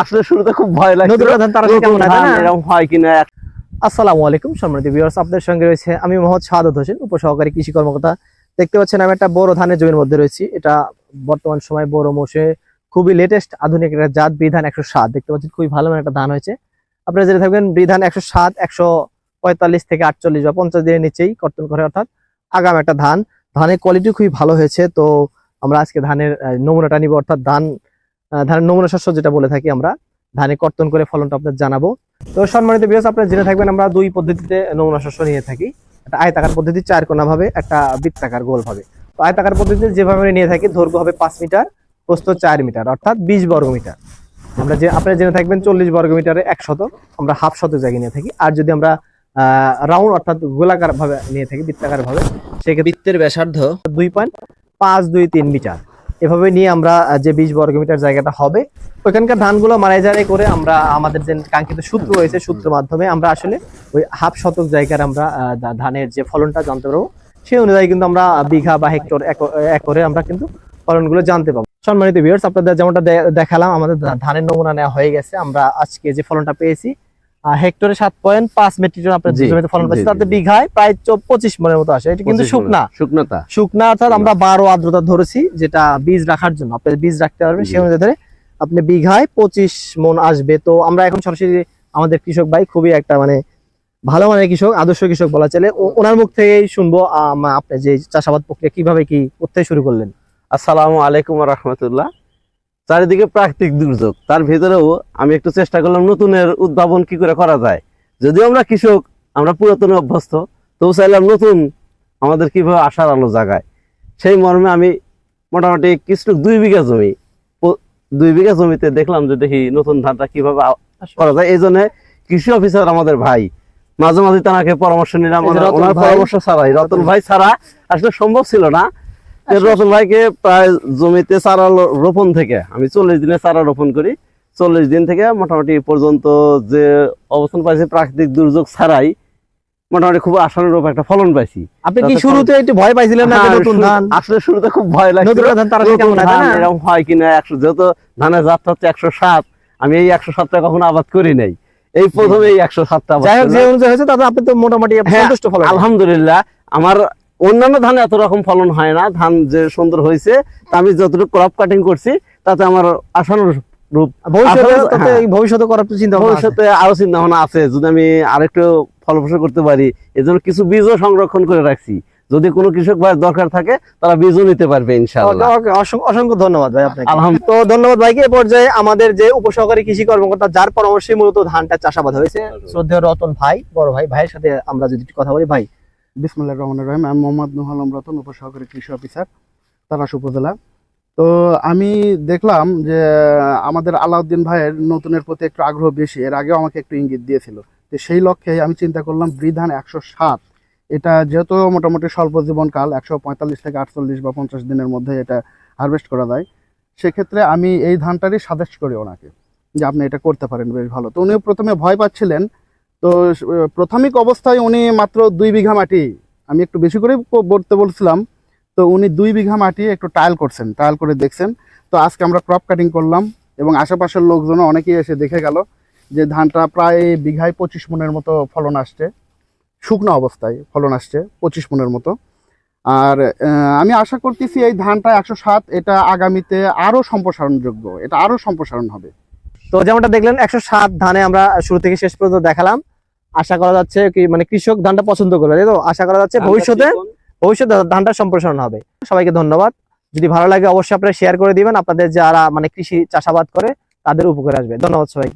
আসলে শুরুতে খুব ভয় লাগছিল। নতুন ধান তারা কেমন না? এরকম হয় কিনা? আসসালামু আলাইকুম সম্মানিত ভিউয়ার্স আপনাদের সঙ্গে রয়েছে আমি মোহাম্মদ শাহাদত হোসেন উপসহকারী কৃষি কর্মকর্তা। দেখতে পাচ্ছেন আমি একটা বড় ধানের জমির মধ্যে রয়েছি। এটা বর্তমান সময় বড় মৌসুমে খুবই লেটেস্ট আধুনিক একটা জাত বিধান একশো সাত। দেখতে পাচ্ছেন খুবই ভালো একটা ধান হয়েছে। আপনারা যেটা থাকবেন বিধান একশো সাত একশো পঁয়তাল্লিশ থেকে আটচল্লিশ বা পঞ্চাশ দিনের নিচেই কর্তন করে অর্থাৎ আগাম একটা ধান। ধানের কোয়ালিটি খুবই ভালো হয়েছে তো আমরা আজকে ধানের নমুনাটা নিব অর্থাৎ ধান ধানের নমুনা শস্য যেটা বলে থাকি আমরা ধানে কর্তন করে ফলনটা আপনার জানাব। তো সম্মানিত বিরস আপনারা জেনে থাকবেন আমরা দুই পদ্ধতিতে নমুনা শস্য নিয়ে থাকি। একটা আয়তাকার পদ্ধতি চার কোনা ভাবে একটা বৃত্তাকার গোল ভাবে। তো আয়তাকার পদ্ধতিতে যেভাবে নিয়ে থাকি দৈর্ঘ্য হবে পাঁচ মিটার প্রস্থ চার মিটার অর্থাৎ বিশ বর্গ মিটার। আমরা যে আপনারা জেনে থাকবেন চল্লিশ বর্গ মিটারে এক শতক আমরা হাফ শতক জায়গায় নিয়ে থাকি। আর যদি আমরা রাউন্ড অর্থাৎ গোলাকার ভাবে নিয়ে থাকি বৃত্তাকার ভাবে সেক্ষেত্রে বৃত্তের ব্যাসার্ধ দুই পয়েন্ট পাঁচ দুই তিন মিটার। এভাবে নিয়ে আমরা যে বিশ বর্গ মিটার জায়গাটা হবে ওইখানকার ধানগুলো মারাই জারাই করে আমরা আমাদের যে কাঙ্ক্ষিত সূত্র রয়েছে সূত্রের মাধ্যমে আমরা আসলে ওই হাফ শতক জায়গার আমরা ধানের যে ফলনটা জানতে পারব সেই অনুযায়ী কিন্তু আমরা বিঘা বা হেক্টর একরে আমরা কিন্তু ফলনগুলো জানতে পারব। সম্মানিত ভিউয়ার্স আপনাদের যেমনটা দেখালাম আমাদের ধানের নমুনা নেওয়া হয়ে গেছে। আমরা আজকে যে ফলনটা পেয়েছি হেক্টরে সাত পয়েন্ট পাঁচ মেট্রিক টন আপনার জমিতে ফলন পাচ্ছি। তাতে বিঘায় প্রায় পঁচিশ মনের মতো আসে। এটা কিন্তু শুকনা। শুকনাতা। শুকনা অর্থাৎ আমরা বারো আর্দ্রতা ধরেছি যেটা বীজ রাখার জন্য। আপনি বীজ রাখতে পারবেন। সেই অনুযায়ী ধরে আপনি বিঘায় পঁচিশ মন আসবে। তো আমরা এখন সরাসরি আমাদের কৃষক ভাই খুবই একটা মানে ভালো মানের কৃষক আদর্শ কৃষক বলা চলে। ওনার মুখ থেকেই শুনব আপনি যে চাষাবাদ প্রক্রিয়া কীভাবে কি করতে শুরু করলেন। আসসালামু আলাইকুম রহমতুল্লাহ। চারিদিকে প্রাকৃতিক দুর্যোগ। তার ভিতরেও আমি একটু চেষ্টা করলাম নতুনের উদ্ভাবন কি করে করা যায়। যদিও আমরা কৃষক আমরা পুরাতন অভ্যস্ত তবু চাইলাম নতুন আমাদের কীভাবে আসার আলো জাগায়। সেই মর্মে আমি মোটামুটি কিছু দুই বিঘা জমি দুই বিঘা জমিতে দেখলাম যে দেখি নতুন ধানটা কীভাবে করা যায়। এই জন্য কৃষি অফিসার আমাদের ভাই মাঝে মাঝে তাকে পরামর্শ নিলাম। পরামর্শ ছাড়াই। রতন ভাই ছাড়া আসলে সম্ভব ছিল না। রতন ভাইকে প্রায় জমিতে চারা রোপণ থেকে আমি চল্লিশ দিনে চারা রোপণ করি। চল্লিশ দিন থেকে মোটামুটি পর্যন্ত যে অবস্থান পাইছি প্রাকৃতিক দুর্যোগ ছাড়াই মোটামুটি খুব আশানুরূপ একটা ফলন পাইছি। আপনি কি শুরুতে একটু ভয় পাইছিলেন না হ্যাঁ, নতুন ধান? আসলে শুরুতে খুব ভয় লাগছিল। নতুন ধান তারা কেমন ধান এরকম হয় কিনা একশো যেহেতু ধানের জাত হচ্ছে একশো সাত আমি এই একশো সাতটা কখনো আবাদ করি নাই। এই প্রথমে এই একশো সাতটা আবাদ যাই হোক যে অনুযায়ী হয়েছে তাতে আপনি তো মোটামুটি হ্যাঁ, সন্তুষ্ট ফলন। আলহামদুলিল্লাহ আমার অন্যান্য ধান এত রকম ফলন হয় না। ধান যে সুন্দর হয়েছে আমি যতটুকু ক্রপ কাটিং করছি তাতে আমার আশানুরূপ। ভবিষ্যতে হ্যাঁ। ভবিষ্যতে করার চিন্তা ভবিষ্যতে আরও চিন্তা ভাবনা আছে। যদি আমি আরেকটু ফলপ্রসূ করতে পারি এজন্য কিছু বীজও সংরক্ষণ করে রাখছি। যদি কোনো কৃষক ভাইয়ের দরকার থাকে তারা বীজও নিতে পারবে ইনশাআল্লাহ। অসংখ্য ধন্যবাদ ভাই আপনাকে। তো ধন্যবাদ ভাইকে এ পর্যায়ে আমাদের যে উপসহকারী কৃষি কর্মকর্তা যার পরামর্শে মূলত ধানটা চাষাবাদ হয়েছে শ্রদ্ধেয় রতন ভাই বড় ভাই ভাইয়ের সাথে আমরা যদি কথা বলি ভাই বিসমুল্লাহ রহমান রহিম। আমি মোহাম্মদ নুহ আলম রতন, উপসহকারী কৃষি অফিসার তারাস উপজেলা। তো আমি দেখলাম যে, আমাদের আলাউদ্দিন ভাইয়ের নতুনের প্রতি একটু আগ্রহ বেশি। এর আগেও আমাকে একটু ইঙ্গিত দিয়েছিল। তো সেই লক্ষ্যে আমি চিন্তা করলাম, বৃধান একশো সাত। এটা যেহেতু মোটামুটি স্বল্প জীবনকাল, একশো পঁয়তাল্লিশ থেকে আটচল্লিশ বা পঞ্চাশ দিনের মধ্যে এটা হারভেস্ট করা যায়। সেক্ষেত্রে আমি এই ধানটারই সাজেস্ট করি ওনাকে যে, আপনি এটা করতে পারেন, বেশ ভালো। তো উনিও প্রথমে ভয় পাচ্ছিলেন তো প্রাথমিক অবস্থায় উনি মাত্র দুই বিঘা মাটি, আমি একটু বেশি করে বলতে বলছিলাম, তো উনি দুই বিঘা মাটি একটু ট্রায়াল করছেন ট্রায়াল করে দেখছেন। তো আজকে আমরা ক্রপ কাটিং করলাম এবং আশেপাশের লোকজনও অনেকেই এসে দেখে গেল যে ধানটা প্রায় বিঘায় পঁচিশ মনের মতো ফলন আসছে, শুকনো অবস্থায় ফলন আসছে পঁচিশ মনের মতো। আর আমি আশা করতেছি এই ধানটা একশো সাত, এটা আগামীতে আরও সম্প্রসারণযোগ্য, এটা আরও সম্প্রসারণ হবে। তো যেমনটা দেখলেন, একশো সাত ধানে আমরা শুরু থেকে শেষ পর্যন্ত দেখালাম। আশা করা যাচ্ছে কি মানে কৃষক ধানটা পছন্দ করবে তাই তো? আশা করা যাচ্ছে ভবিষ্যতে ভবিষ্যতে ধানটা সম্প্রসারণ হবে। সবাইকে ধন্যবাদ। যদি ভালো লাগে অবশ্যই আপনারা শেয়ার করে দিবেন। আপনাদের যারা মানে কৃষি চাষাবাদ করে তাদের উপকার আসবে। ধন্যবাদ সবাইকে।